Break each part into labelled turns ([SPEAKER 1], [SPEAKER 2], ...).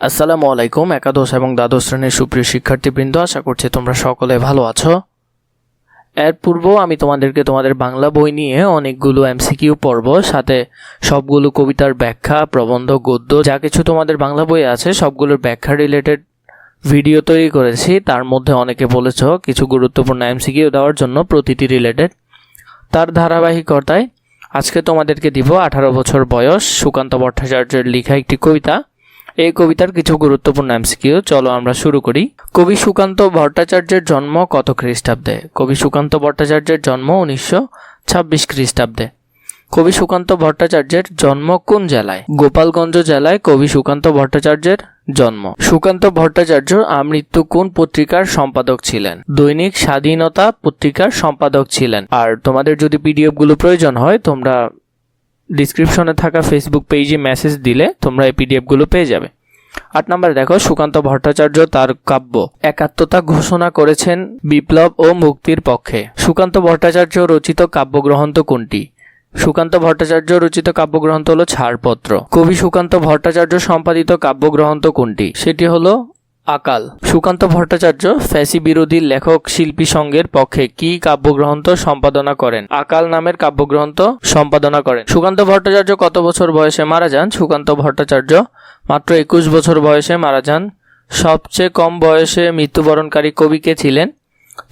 [SPEAKER 1] আসসালামু আলাইকুম, একাদশ এবং দ্বাদশ শ্রেণির সুপ্রিয় শিক্ষার্থীবৃন্দ, আশা করছি তোমরা সকলে ভালো আছো। এর পূর্ব আমি তোমাদেরকে তোমাদের বাংলা বই নিয়ে অনেকগুলো এমসিকিউ পর্ব সাথে সবগুলো কবিতার ব্যাখ্যা, প্রবন্ধ, গদ্য, যা কিছু তোমাদের বাংলা বই আছে, সবগুলোর ব্যাখ্যা রিলেটেড ভিডিও তৈরি করেছি। তার মধ্যে অনেকে বলেছ কিছু গুরুত্বপূর্ণ এমসিকিউ দেওয়ার জন্য প্রতিটি রিলেটেড তার ধারাবাহিকতায় আজকে তোমাদেরকে দিব আঠারো বছর বয়স সুকান্ত ভট্টাচার্যের লেখা একটি কবিতা। এই কবিতার কিছু গুরুত্বপূর্ণ এমসিকিউ, চলো আমরা শুরু করি। কবি সুকান্ত ভট্টাচার্যের জন্ম কত খ্রিস্টাব্দে? কবি সুকান্ত ভট্টাচার্যের জন্ম উনিশশো ছাব্বিশ খ্রিস্টাব্দে। কবি সুকান্ত ভট্টাচার্যের জন্ম কোন জেলায়? গোপালগঞ্জ জেলায় কবি সুকান্ত ভট্টাচার্যের জন্ম। সুকান্ত ভট্টাচার্য আমৃত্যু কোন পত্রিকার সম্পাদক ছিলেন? দৈনিক স্বাধীনতা পত্রিকার সম্পাদক ছিলেন। আর তোমাদের যদি পিডিএফগুলো প্রয়োজন হয়, তোমরা ডিসক্রিপশনে থাকা ফেসবুক পেজে মেসেজ দিলে তোমরা এই পিডিএফগুলো পেয়ে যাবে। আট নম্বরে, দেখো, সুকান্ত ভট্টাচার্য তার কাব্য। একাত্মতা ঘোষণা করেছেন বিপ্লব ও মুক্তির পক্ষে। সুকান্ত ভট্টাচার্য রচিত কাব্যগ্রন্থ কোনটি? সুকান্ত ভট্টাচার্য রচিত কাব্যগ্রন্থ হলো ছাড়পত্র। কবি সুকান্ত ভট্টাচার্য সম্পাদিত কাব্যগ্রন্থ কোনটি? সেটি হলো আকাল। সুকান্ত ভট্টাচার্য ফ্যাসি বিরোধী লেখক শিল্পী সংঘের পক্ষে কি কাব্যগ্রন্থ সম্পাদনা করেন? আকাল নামের কাব্যগ্রন্থ সম্পাদনা করেন। সুকান্ত ভট্টাচার্য কত বছর বয়সে মারা যান? সুকান্ত ভট্টাচার্য মাত্র একুশ বছর বয়সে মারা যান। সবচেয়ে কম বয়সে মৃত্যুবরণকারী কবি কে ছিলেন?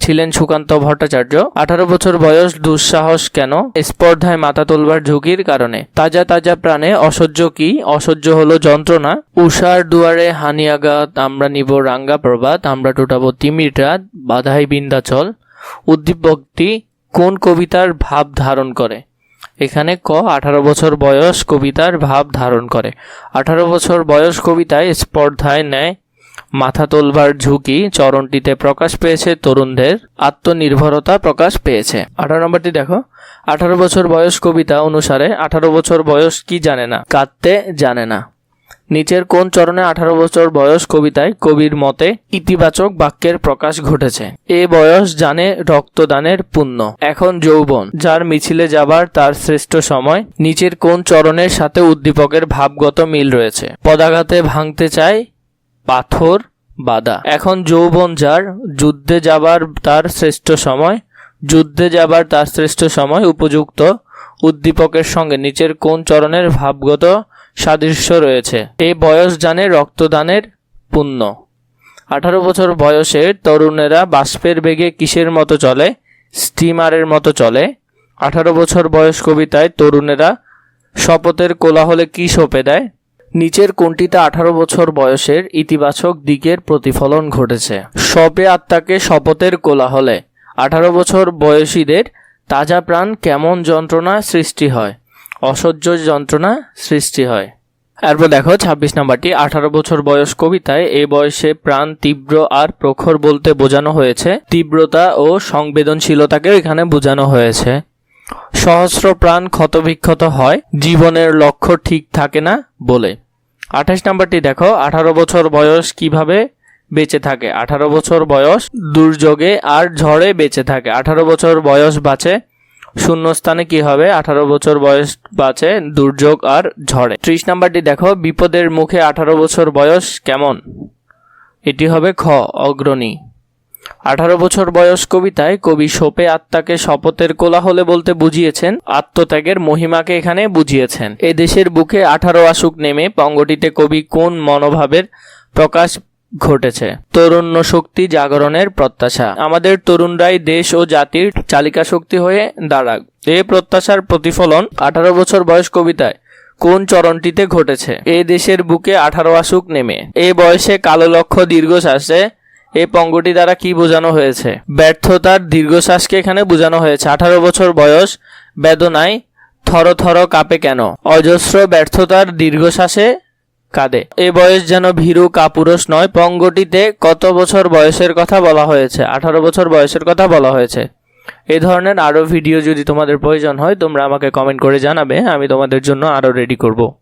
[SPEAKER 1] ছিলেন সুকান্ত ভট্টাচার্য। আঠারো বছর বয়স, দুঃসাহস কেন? স্পর্ধায় মাথা তোলবার ঝুঁকির কারণে। তাজা তাজা প্রাণে, অসহ্য কি? অসহ্য হলো যন্ত্রণা। উষার দুয়ারে হানিয়াগাত, আমরা নিব রাঙ্গা প্রবাদ আমরা টুটাবো তিমির রাত, বাধাই বিন্দাচল উদ্দীপকটি কোন কবিতার ভাব ধারণ করে? এখানে ক, আঠারো বছর বয়স কবিতার ভাব ধারণ করে। আঠারো বছর বয়স কবিতায় স্পর্ধায় নেয় মাথা তোলবার ঝুঁকি চরণটিতে প্রকাশ পেয়েছে, তরুণদের আত্মনির্ভরতা প্রকাশ পেয়েছে। আঠারো নম্বরটি দেখো। আঠারো বছর বয়স কবিতা অনুসারে আঠারো বছর বয়স কি জানে না, কাঁদতে জানে না। নিচের কোন চরণে আঠারো বছর বয়স কবিতায় কবির মতে ইতিবাচক বাক্যের প্রকাশ ঘটেছে? এ বয়স জানে রক্তদানের পুণ্য, এখন যৌবন, যার মিছিলে যাবার তার শ্রেষ্ঠ সময়, নিচের কোন চরণের সাথে উদ্দীপকের ভাবগত মিল রয়েছে। পদাঘাতে ভাঙতে চায় পাথর বাদা এখন যৌবন যার, যুদ্ধে যাবার তার শ্রেষ্ঠ সময়, যুদ্ধে যাবার তার শ্রেষ্ঠ সময় উপযুক্ত উদ্দীপকের সঙ্গে নিচের কোন চরণের ভাবগত সাদৃশ্য রয়েছে? এই বয়স জানে রক্তদানের পুণ্য। আঠারো বছর বয়সের তরুণেরা বাষ্পের বেগে কিসের মতো চলে? স্টিমারের মতো চলে। আঠারো বছর বয়স কবিতায় তরুণেরা শপথের কোলাহলে কি সঁপে দেয়? নিচের কোনটিতে আঠারো বছর বয়সের ইতিবাচক দিকের প্রতিফলন ঘটেছে। সবে আত্মাকে শপথের কোলাহলে। আঠারো বছর বয়সীদের তাজা প্রাণ কেমন যন্ত্রণা সৃষ্টি হয়? অসহ্য যন্ত্রণা সৃষ্টি হয়। এরপর দেখো, ছাব্বিশ নাম্বারটি, আঠারো বছর বয়স কবিতায় এ বয়সে প্রাণ তীব্র আর প্রখর বলতে বোঝানো হয়েছে। তীব্রতা ও সংবেদনশীলতাকেও এখানে বোঝানো হয়েছে। সহস্র প্রাণ ক্ষতবিক্ষত হয়, জীবনের লক্ষ্য ঠিক থাকে না বলে। আঠাশ নাম্বারটি দেখো, আঠারো বছর বয়স কীভাবে বেঁচে থাকে? আঠারো বছর বয়স দুর্যোগে আর ঝড়ে বেঁচে থাকে। আঠারো বছর বয়স বাঁচে শূন্যস্থানে কি হবে? আঠারো বছর বয়স বাঁচে দুর্যোগ আর ঝড়ে। ত্রিশ নাম্বারটি দেখো, বিপদের মুখে আঠারো বছর বয়স কেমন? এটি হবে খ, অগ্রণী। আঠারো বছর বয়স কবিতায় কবি সোপে আত্মাকে শপথের কোলাহলে বলতে বুঝিয়েছেন, আত্মত্যাগের মহিমাকে এখানে বুঝিয়েছেন। এ দেশের বুকে আঠারো আসুক নেমে পঙ্গটিতে কবি কোন মনোভাবের প্রকাশ ঘটেছে? তরুণ্য শক্তি জাগরণের প্রত্যাশা। আমাদের তরুণরাই দেশ ও জাতির চালিকা শক্তি হয়ে দাঁড়াক। এ প্রত্যাশার প্রতিফলন আঠারো বছর বয়স কবিতায় কোন চরণটিতে ঘটেছে? এ দেশের বুকে আঠারো আসুক নেমে। এ বয়সে কালো লক্ষ্য দীর্ঘশ্বাসে এই পঙ্গটি দ্বারা কি বোঝানো হয়েছে? ব্যর্থতার দীর্ঘশ্বাসকে এখানে বোঝানো হয়েছে। আঠারো বছর বয়স, বেদনায় থর থর কাঁপে কেন? অজস্র ব্যর্থতার দীর্ঘশ্বাসে কাঁদে। এ বয়স যেন ভীরু কাপুরুষ নয়। পঙ্গটিতে কত বছর বয়সের কথা বলা হয়েছে? আঠারো বছর বয়সের কথা বলা হয়েছে। এ ধরনের আরও ভিডিও যদি তোমাদের প্রয়োজন হয়, তোমরা আমাকে কমেন্ট করে জানাবে। আমি তোমাদের জন্য আরও রেডি করব।